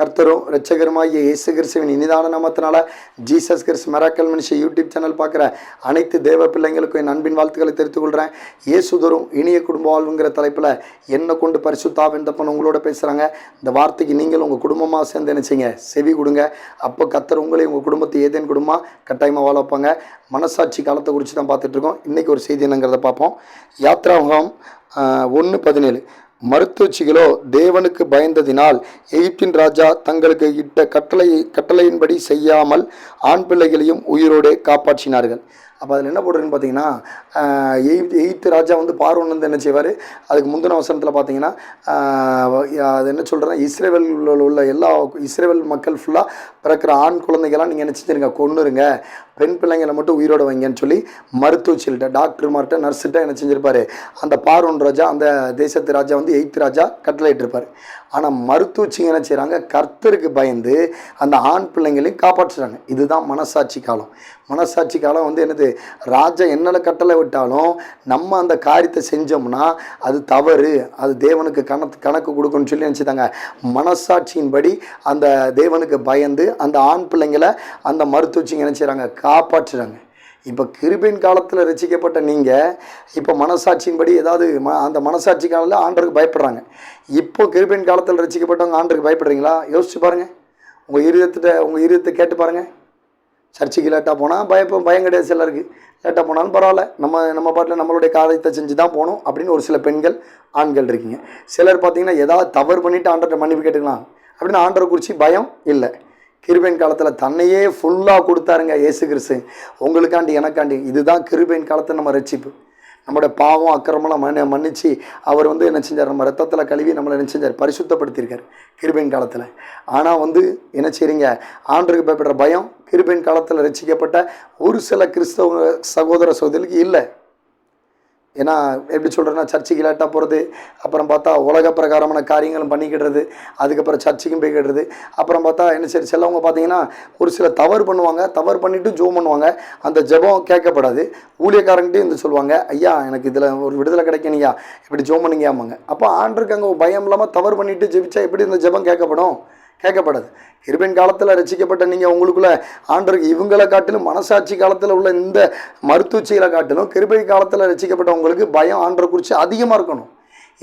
கர்த்தரும் இரட்சகருமாகிய இயேசு கிறிஸ்துவின் இனிதான நாமத்தினால ஜீசஸ் கிறிஸ் மெராக்கல் மனுஷ யூடியூப் சேனல் பார்க்குற அனைத்து தேவ பிள்ளைங்களுக்கும் என் அன்பின் வாழ்த்துக்களை தெரிவித்துக் கொள்கிறேன். இயேசுதரும் இனிய குடும்ப வாழ்வுங்கிற தலைப்பில் என்னை கொண்டு பரிசுத்தாவின் தப்பன் உங்களோட பேசுகிறாங்க இந்த வார்த்தைக்கு நீங்கள் உங்கள் குடும்பமாக சேர்ந்து நினைச்சிங்க செவி கொடுங்க. அப்போ கத்தர் உங்களை உங்கள் குடும்பத்தை ஏதேன் குடும்பமாக கட்டாயமாக வாழ வைப்பாங்க. மனசாட்சி காலத்தை குறித்து தான் பார்த்துட்ருக்கோம் இன்றைக்கி ஒரு செய்தி என்னங்கிறத பார்ப்போம். யாத்ராகம் ஒன்று பதினேழு. மருத்துவச்சிகளோ தேவனுக்கு பயந்ததினால் எகிப்தின் ராஜா தங்களுக்கு இட்ட கட்டளை கட்டளையின்படி செய்யாமல் ஆண் பிள்ளைகளையும் உயிரோடே காப்பாற்றினார்கள். அப்போ அதில் என்ன போடுறதுன்னு பார்த்தீங்கன்னா எயித் எயித்து ராஜா வந்து பார்வன் வந்து என்ன செய்வார்? அதுக்கு முந்தின வசனத்தில் பார்த்தீங்கன்னா அது என்ன சொல்கிறேன் இஸ்ரேவேலில் உள்ள எல்லா இஸ்ரேவேல் மக்கள் ஃபுல்லாக பிறக்கிற ஆண் குழந்தைகள்லாம் நீங்கள் என்ன செஞ்சிருங்க கொன்னுருங்க. பெண் பிள்ளைங்களை மட்டும் உயிரோட வைங்கன்னு சொல்லி மருத்துவச்சிகிட்ட டாக்டர்மார்கிட்ட நர்ஸுகிட்ட என்ன செஞ்சுருப்பார்? அந்த பார்வன் ராஜா அந்த தேசத்து ராஜா வந்து எயித்து ராஜா கட்டளையிட்டிருப்பார். ஆனால் மருத்துவச்சிங்க என்ன செய்கிறாங்க கர்த்தருக்கு பயந்து அந்த ஆண் பிள்ளைங்களையும் காப்பாற்றுறாங்க இதுதான் மனசாட்சி காலம். மனசாட்சி காலம் வந்து என்னது? ராஜா என்னென்ன கட்டளை விட்டாலும் நம்ம அந்த காரியத்தை செஞ்சோம்னா அது தவறு. அது தேவனுக்கு கணக்கு கணக்கு கொடுக்கணும்னு சொல்லி நினச்சிட்டாங்க. மனசாட்சியின்படி அந்த தேவனுக்கு பயந்து அந்த ஆண் பிள்ளைங்களை அந்த மருத்துவச்சிங்க என்ன செய்கிறாங்க காப்பாற்றுறாங்க. இப்போ கிருபின் காலத்தில் ரசிக்கப்பட்ட நீங்கள் இப்போ மனசாட்சியின்படி ஏதாவது ம அந்த மனசாட்சி காலத்தில் ஆண்டருக்கு பயப்படுறாங்க. இப்போ கிருபின் காலத்தில் ரசிக்கப்பட்டவங்க ஆண்டருக்கு பயப்படுறீங்களா? யோசிச்சு பாருங்கள் உங்கள் இருதயத்திட்ட உங்கள் இருதயத்தை கேட்டு பாருங்கள் சர்ச்சுக்கு லேட்டாக போனால் பயப்ப பயம் கிடையாது சிலருக்கு. லேட்டாக போனாலும் பரவாயில்ல. நம்ம நம்ம பாட்டில் நம்மளுடைய காரியத்தை செஞ்சு தான் போகணும் அப்படின்னு ஒரு சில பெண்கள் ஆண்கள் இருக்கீங்க. சிலர் பார்த்தீங்கன்னா ஏதாவது தவறு பண்ணிவிட்டு ஆண்டர்கிட்ட மன்னிப்பு கேட்டுக்கலாம். அப்படின்னு ஆண்டரை குறித்து பயம் இல்லை. கிருபையின் காலத்தில் தன்னையே ஃபுல்லாக கொடுத்தாருங்க இயேசு கிறிஸ்து. உங்களுக்காண்டி எனக்காண்டி இதுதான் கிருபையின் காலத்தை நம்ம ரட்சிப்பு. நம்மளுடைய பாவம் அக்கிரமெல்லாம் மன்ன மன்னித்து அவர் வந்து என்ன செஞ்சார்? நம்ம ரத்தத்தில் கழுவி நம்மளை என்ன செஞ்சார்? பரிசுத்தப்படுத்தியிருக்கார் கிருபையின் காலத்தில். ஆனால் வந்து என்ன செய்றீங்க? ஆண்டருக்கு பயப்படுற பயம் கிருபையின் காலத்தில் ரசிக்கப்பட்ட ஒரு சில கிறிஸ்தவ சகோதர சகோதரிக்கு இல்லை. ஏன்னா எப்படி சொல்கிறேன்னா சர்ச்சுக்கு லேட்டாக போகிறது அப்புறம் பார்த்தா உலக பிரகாரமான காரியங்களும் பண்ணிக்கிடுறது அதுக்கப்புறம் சர்ச்சுக்கும் போய்கிடுறது அப்புறம் பார்த்தா என்ன சரி சிலவங்க பார்த்தீங்கன்னா ஒரு சில தவறு பண்ணுவாங்க தவறு பண்ணிவிட்டு ஜோம் பண்ணுவாங்க அந்த ஜெபம் கேட்கப்படாது. ஊழியக்காரங்கிட்டையும் வந்து சொல்லுவாங்க ஐயா எனக்கு இதில் ஒரு விடுதலை கிடைக்கணியா? இப்படி ஜோம் பண்ணிங்கயாமாங்க அப்போ ஆண்டருக்கு அங்கே பயம் இல்லாமல் தவறு பண்ணிவிட்டு ஜெபிச்சா எப்படி இந்த ஜெபம் கேட்கப்படும்? கேட்கப்படாது. கிருபின் காலத்தில் ரசிக்கப்பட்ட நீங்கள் உங்களுக்குள்ள ஆண்டருக்கு இவங்களை காட்டிலும் மனசாட்சி காலத்தில் உள்ள இந்த மருத்துவச்சிகளை காட்டிலும் கிருபை காலத்தில் ரசிக்கப்பட்ட உங்களுக்கு பயம் ஆண்டரை குறித்து அதிகமாக இருக்கணும்.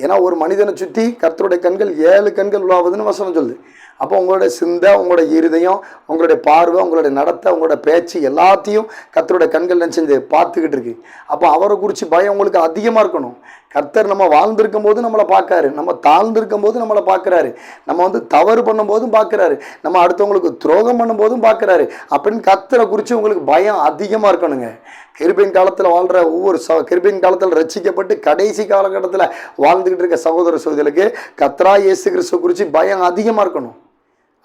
ஏன்னா ஒரு மனிதனை சுற்றி கர்த்தருடைய கண்கள் ஏழு கண்கள் உள்ளாவதுன்னு வசனம் சொல்லுது. அப்போ உங்களுடைய சிந்தை உங்களுடைய இருதயம் உங்களுடைய பார்வை உங்களுடைய நடத்தை உங்களுடைய பேச்சு எல்லாத்தையும் கத்தருடைய கண்கள் நினச்சி பார்த்துக்கிட்டு இருக்கு. அப்போ அவரை குறித்து பயம் உங்களுக்கு அதிகமாக இருக்கணும். கர்த்தர் நம்ம வாழ்ந்திருக்கும் போது நம்மளை பார்க்காரு நம்ம தாழ்ந்திருக்கும் போது நம்மளை பார்க்குறாரு. நம்ம வந்து தவறு பண்ணும்போதும் பார்க்குறாரு. நம்ம அடுத்தவங்களுக்கு துரோகம் பண்ணும்போதும் பார்க்குறாரு. அப்படின்னு கத்தரை குறித்து உங்களுக்கு பயம் அதிகமாக இருக்கணுங்க. கிருபின் காலத்தில் வாழ்கிற ஒவ்வொரு ச கிருபின் காலத்தில் ரசிக்கப்பட்டு கடைசி காலகட்டத்தில் வாழ்ந்துக்கிட்டு இருக்க சகோதர சகோதரிகளுக்கு கத்ரா இயேசு கிறிஸ்துவ குறித்து பயம் அதிகமாக இருக்கணும்.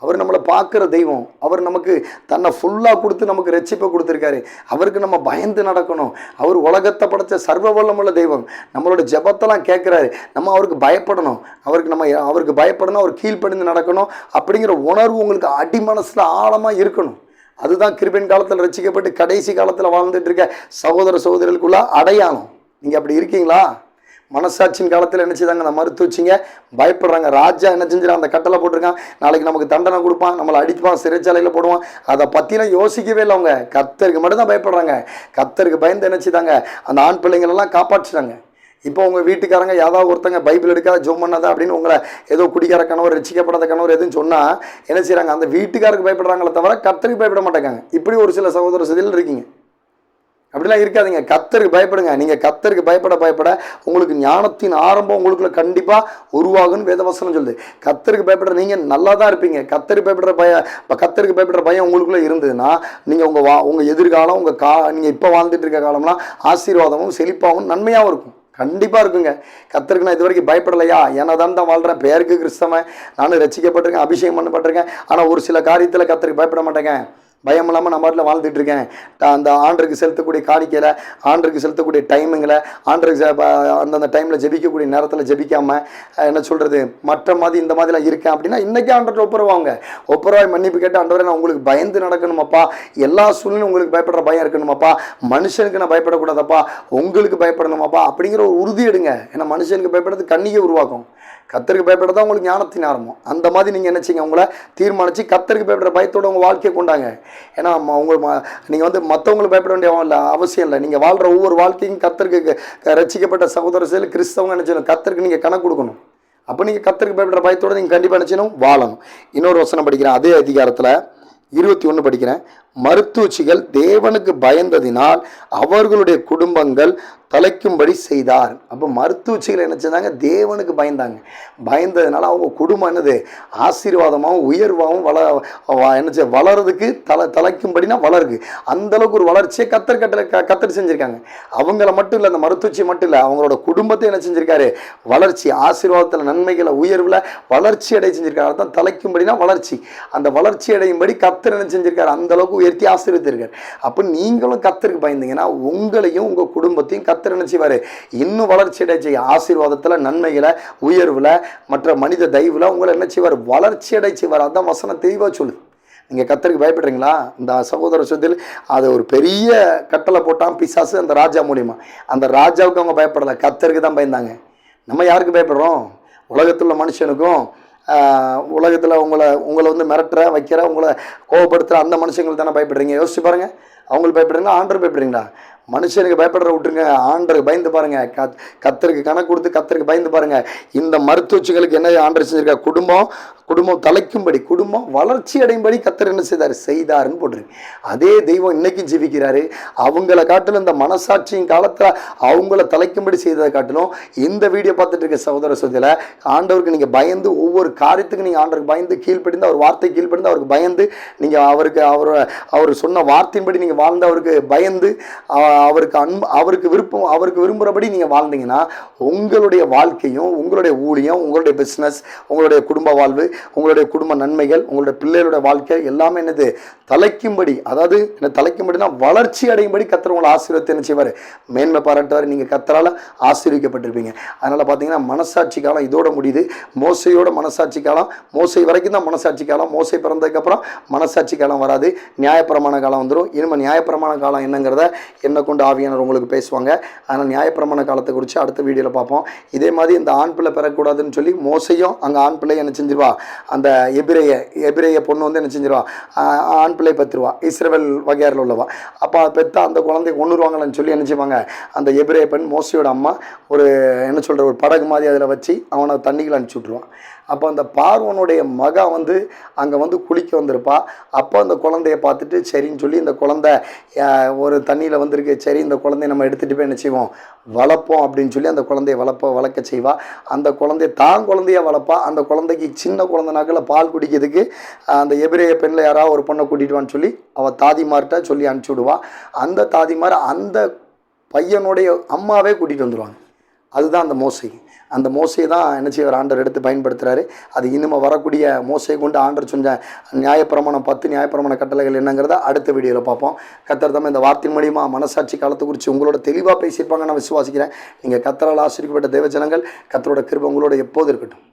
அவர் நம்மளை பார்க்குற தெய்வம். அவர் நமக்கு தன்னை ஃபுல்லாக கொடுத்து நமக்கு ரட்சிப்பை கொடுத்துருக்காரு. அவருக்கு நம்ம பயந்து நடக்கணும். அவர் உலகத்தை படைச்ச சர்வ வல்லமுள்ள தெய்வம். நம்மளோட ஜெபத்தெல்லாம் கேட்குறாரு. நம்ம அவருக்கு பயப்படணும். அவருக்கு நம்ம அவருக்கு பயப்படணும். அவர் கீழ்ப்படிந்து நடக்கணும். அப்படிங்கிற உணர்வு உங்களுக்கு அடி மனசில் ஆழமாக இருக்கணும். அதுதான் கிருபின் காலத்தில் ரசிக்கப்பட்டு கடைசி காலத்தில் வாழ்ந்துட்டு இருக்க சகோதர சகோதரிகளுக்குள்ள அடையாளம். நீங்கள் அப்படி இருக்கீங்களா? மனசாட்சியின் காலத்தில் என்ன செய்தாங்க? அந்த மருத்துவச்சிங்க பயப்படுறாங்க. ராஜா என்ன செஞ்சிடான் அந்த கட்டளை போட்டிருக்கான். நாளைக்கு நமக்கு தண்டனை கொடுப்பான். நம்மளை அடிப்பான். சிறைச்சாலையில் போடுவான். அதை பற்றிலாம் யோசிக்கவே இல்லை அவங்க. கத்தருக்கு மட்டும்தான் பயப்படுறாங்க. கத்தருக்கு பயந்து என்ன செய்தாங்க? அந்த ஆண் பிள்ளைங்களெல்லாம் காப்பாற்றிட்டாங்க. இப்போ உங்கள் வீட்டுக்காரங்க யாராவது ஒருத்தங்க பைபிள் எடுக்காத ஜோம் பண்ணாத அப்படின்னு உங்களை ஏதோ குடிக்கார கணவர் ரசிக்கப்படாத கணவர் எதுவும் சொன்னால் என்ன செய்கிறாங்க அந்த வீட்டுக்காருக்கு பயப்படுறாங்களே தவிர கத்தருக்கு பயப்பட மாட்டாங்க இப்படி ஒரு சில சகோதர சதியில் இருக்கீங்க. அப்படிலாம் இருக்காதுங்க. கத்தருக்கு பயப்படுங்க. நீங்கள் கத்தருக்கு பயப்பட பயப்பட உங்களுக்கு ஞானத்தின் ஆரம்பம் உங்களுக்குள்ள கண்டிப்பாக உருவாகும்னு வேதவசனம் சொல்லுது. கத்தருக்கு பயப்படுற நீங்கள் நல்லா தான் இருப்பீங்க. கத்தருக்கு பயப்படுற பய இப்போ கத்தருக்கு பயப்படுற பயம் உங்களுக்குள்ளே இருந்ததுன்னா நீங்கள் உங்கள் வா உங்கள் எதிர்காலம் உங்கள் கா நீங்கள் இப்போ வாழ்ந்துட்டு இருக்க காலம்லாம் ஆசீர்வாதமும் செழிப்பாகவும் நன்மையாகவும் இருக்கும். கண்டிப்பாக இருக்குங்க. கத்தருக்கு நான் இது வரைக்கும் பயப்படலையா? ஏன்னா தான் தான் வாழ்கிறேன் பேருக்கு கிறிஸ்தவன். நானும் ரசிக்கப்பட்டிருக்கேன் அபிஷேகம் பண்ணப்பட்டிருக்கேன். ஆனால் ஒரு சில காரியத்தில் கத்தருக்கு பயப்பட மாட்டேங்க. பயம் இல்லாமல் நான் பாட்டில் வாழ்ந்துட்டு இருக்கேன். அந்த ஆண்டருக்கு செலுத்தக்கூடிய காணிக்கையில் ஆண்டருக்கு செலுத்தக்கூடிய டைமுங்களை ஆண்டருக்கு அந்தந்த டைமில் ஜெபிக்கக்கூடிய நேரத்தில் ஜெபிக்காமல் என்ன சொல்கிறது மற்ற மாதிரி இந்த மாதிரிலாம் இருக்கேன் அப்படின்னா இன்றைக்கே ஆண்டர்கிட்ட ஒப்புரவாங்க. ஒப்புரவாய் மன்னிப்பு கேட்டு ஆண்டவரை நான் உங்களுக்கு பயந்து நடக்கணுமாப்பா. எல்லா சூழ்நிலையும் உங்களுக்கு பயப்படுற பயம் இருக்கணுமாப்பா. மனுஷனுக்கு நான் பயப்படக்கூடாதப்பா. உங்களுக்கு பயப்படணுமாப்பா. அப்படிங்கிற ஒரு உறுதி எடுங்க. ஏன்னா மனுஷனுக்கு பயப்படுறது கண்ணியை உருவாக்கும். கத்தருக்கு பயப்பட தான் உங்களுக்கு ஞானத்தின் ஆரம்பம். அந்த மாதிரி நீங்கள் என்ன செய்யுங்க உங்களை தீர்மானித்து கத்தருக்கு பயப்படுற பயத்தோட உங்கள் வாழ்க்கையை கொண்டாங்க. ஏன்னா ம- நீங்கள் வந்து மற்றவங்களுக்கு பயப்பட வேண்டிய இல்லை அவசியம் இல்லை. நீங்கள் வாழ்கிற ஒவ்வொரு வாழ்க்கையும் கத்தருக்கு ரசிக்கப்பட்ட சகோதர செயல் கிறிஸ்தவங்க நினச்சணும் கத்தருக்கு நீங்கள் கணக்கு கொடுக்கணும். அப்போ நீங்கள் கத்தருக்கு பயப்படுற பயத்தோட நீங்கள் கண்டிப்பாக நினச்சினும் வாழணும். இன்னொரு வசனம் படிக்கிறேன் அதே அதிகாரத்தில் இருபத்தி ஒன்று படிக்கிறேன். மருத்துவச்சிகள் தேவனுக்கு பயந்ததினால் அவர்களுடைய குடும்பங்கள் தலைக்கும்படி செய்தார். அப்போ மருத்துவச்சிகள் என்ன செஞ்சாங்க? தேவனுக்கு பயந்தாங்க. பயந்ததுனால அவங்க குடும்பம் என்னது? ஆசீர்வாதமாகவும் உயர்வாகவும் வள என்ன வளர்றதுக்கு தலை தலைக்கும்படினா வளருது அந்தளவுக்கு ஒரு வளர்ச்சியை கத்தர் கட்டில் க கத்தர் செஞ்சுருக்காங்க. அவங்கள மட்டும் இல்லை அந்த மருத்துவச்சி மட்டும் இல்லை அவங்களோட குடும்பத்தை என்ன செஞ்சிருக்காரு? வளர்ச்சி ஆசீர்வாதத்தில் நன்மைகளை உயர்வில் வளர்ச்சி அடை செஞ்சிருக்காரு. தான் தலைக்கும்படினா வளர்ச்சி. அந்த வளர்ச்சி அடையும்படி கத்தர் என்ன செஞ்சுருக்காரு? அந்த அளவுக்கு உயர்த்தி ஆசீர்வதிருக்காரு அப்போ நீங்களும் கத்தருக்கு பயந்தீங்கன்னா உங்களையும் உங்கள் குடும்பத்தையும் கத்தர் என்ன செய்வார்? இன்னும் வளர்ச்சி அடை செய்ய ஆசீர்வாதத்தில் நன்மைகளை உயர்வில் மற்ற மனித தெய்வில் உங்களை என்ன செய்வார்? வளர்ச்சி அடை செய்வார். அதான் வசனம் தெளிவாக சொல்லுது. நீங்கள் கத்தருக்கு பயப்படுறீங்களா? இந்த சகோதர சொத்தில் அது ஒரு பெரிய கட்டளை போட்டான் பிசாசு அந்த ராஜா மூலியமா. அந்த ராஜாவுக்கு அவங்க பயப்படலை. கத்தருக்கு தான் பயந்தாங்க. நம்ம யாருக்கு பயப்படுறோம்? உலகத்தில் உள்ள மனுஷனுக்கும் உலகத்தில் உங்களை உங்களை வந்து மிரட்டுற வைக்கிற உங்களை கோவப்படுத்துகிற அந்த மனுஷங்களுக்கு தானே பயப்படுறீங்க? யோசிச்சு பாருங்க. அவங்களுக்கு பயப்படுறீங்களா? ஆண்டர் பயப்படுறீங்களா? மனுஷனுக்கு பயப்படுற விட்டுருங்க. ஆண்டருக்கு பயந்து பாருங்க. கத் கத்தருக்கு கணக்கு கொடுத்து கத்தருக்கு பயந்து பாருங்க. இந்த மருத்துவச்சிகளுக்கு என்ன ஆண்டர் செஞ்சிருக்கா குடும்பம் குடும்பம் தலைக்கும்படி குடும்பம் வளர்ச்சி அடையும்படி கத்தர் என்ன செய்தார்? செய்தாருன்னு போட்டிருக்கு. அதே தெய்வம் இன்னைக்கும் ஜீவிக்கிறாரு. அவங்கள காட்டிலும் இந்த மனசாட்சியின் காலத்தில் அவங்கள தலைக்கும்படி செய்ததை காட்டிலும் இந்த வீடியோ பார்த்துட்டு இருக்க சகோதர சோதியில் ஆண்டவருக்கு நீங்கள் பயந்து ஒவ்வொரு காரியத்துக்கு நீங்கள் ஆண்டவருக்கு பயந்து கீழ்ப்படிந்து அவர் வார்த்தை கீழ்ப்படிந்து அவருக்கு பயந்து நீங்கள் அவருக்கு அவர் அவர் சொன்ன வார்த்தையின்படி நீங்கள் வாழ்ந்து அவருக்கு பயந்து அவருக்கு அன்பு அவருக்கு விருப்பம் அவருக்கு விரும்புகிறபடி நீங்கள் வாழ்ந்தீங்கன்னா உங்களுடைய வாழ்க்கையும் உங்களுடைய ஊழியம் உங்களுடைய பிஸ்னஸ் உங்களுடைய குடும்ப வாழ்வு உங்களுடைய குடும்ப நன்மைகள் உங்களுடைய பிள்ளைகளுடைய வாழ்க்கை எல்லாமே என்னது? தலைக்கும்படி அதாவது என்ன தலைக்கும்படினா வளர்ச்சி அடையும்படி கத்தர் உங்களை ஆசீர்வத்தை என்ன செய்வார்? மேன்மை பாராட்டுவார். நீங்கள் கத்தரால் ஆசீர்விக்கப்பட்டிருப்பீங்க. அதனால் பார்த்தீங்கன்னா மனசாட்சி காலம் இதோட முடியுது. மோசையோட மனசாட்சி காலம் மோசை வரைக்கும் தான் மனசாட்சி காலம். மோசை பிறந்ததுக்கப்புறம் மனசாட்சி காலம் வராது. நியாயப்பிரமாண காலம் வந்துடும் இனிமேல் நியாயப்பிரமாண காலம் என்னங்கிறத என்ன கொண்டு ஆவியானவர் உங்களுக்கு பேசுவாங்க. அதனால் நியாயப்பிரமாண காலத்தை குறித்து அடுத்த வீடியோவில் பார்ப்போம். இதே மாதிரி இந்த ஆண் பிள்ளை பெறக்கூடாதுன்னு சொல்லி மோசையும் அங்கே ஆண் பிள்ளை என்ன செஞ்சிருவா? அந்த எபிரேய எபிரேய பொண்ணு வந்து என்ன செஞ்சிருவா? ஆண் பிள்ளை பத்துருவா இஸ்ரவேல் வகையாரில் உள்ளவா. அப்போ பெற்ற அந்த குழந்தை கொண்டுருவாங்கன்னு சொல்லி என்ன செய்வாங்க? அந்த எபிரேய பெண் மோசையோட அம்மா ஒரு என்ன சொல்கிற ஒரு படகு மாதிரி அதில் வச்சு அவனை தண்ணிகளை அனுப்பிச்சி விட்ருவான் அப்போ அந்த பார்வனுடைய மகா வந்து அங்கே வந்து குளிக்க வந்திருப்பா. அப்போ அந்த குழந்தைய பார்த்துட்டு சரின்னு சொல்லி இந்த குழந்தை ஒரு தண்ணியில் வந்திருக்கு. சரி இந்த குழந்தைய நம்ம எடுத்துகிட்டு போய் என்ன செய்வோம்? வளர்ப்போம் அப்படின்னு சொல்லி அந்த குழந்தைய வளர்ப்ப வளர்க்க செய்வா. அந்த குழந்தைய தான் குழந்தைய வளர்ப்பா. அந்த குழந்தைக்கு சின்ன குழந்தைனாக்கில் பால் குடிக்கிறதுக்கு அந்த எபிரேய பெண்ணில் யாராவது ஒரு பொண்ணை கூட்டிட்டு வான்னு சொல்லி அவள் தாதிமார்கிட்ட சொல்லி அனுப்பிச்சி விடுவா. அந்த தாதிமார் அந்த பையனுடைய அம்மாவே கூட்டிகிட்டு வந்துடுவாங்க அதுதான் அந்த மோசை. அந்த மோசையை தான் என்ன செய்வார் ஆண்டர் எடுத்து பயன்படுத்துகிறாரு அது இனிமேல் வரக்கூடிய மோசையை கொண்டு ஆண்டர் சொன்ன நியாயப்பிரமாணம் பத்து நியாயப்பிரமாண கட்டளைகள் என்னங்கிறத அடுத்த வீடியோவில் பார்ப்போம். கத்தர் தான் இந்த வார்த்தையின் மூலியமாக மனசாட்சி காலத்தை குறித்து உங்களோட தெளிவாக பேசியிருப்பாங்க நான் விசுவாசிக்கிறேன். நீங்கள் கத்தரால் ஆசிரியப்பட்ட தேவஜனங்கள் கத்தரோட கிருபை உங்களோட எப்போது இருக்கட்டும்.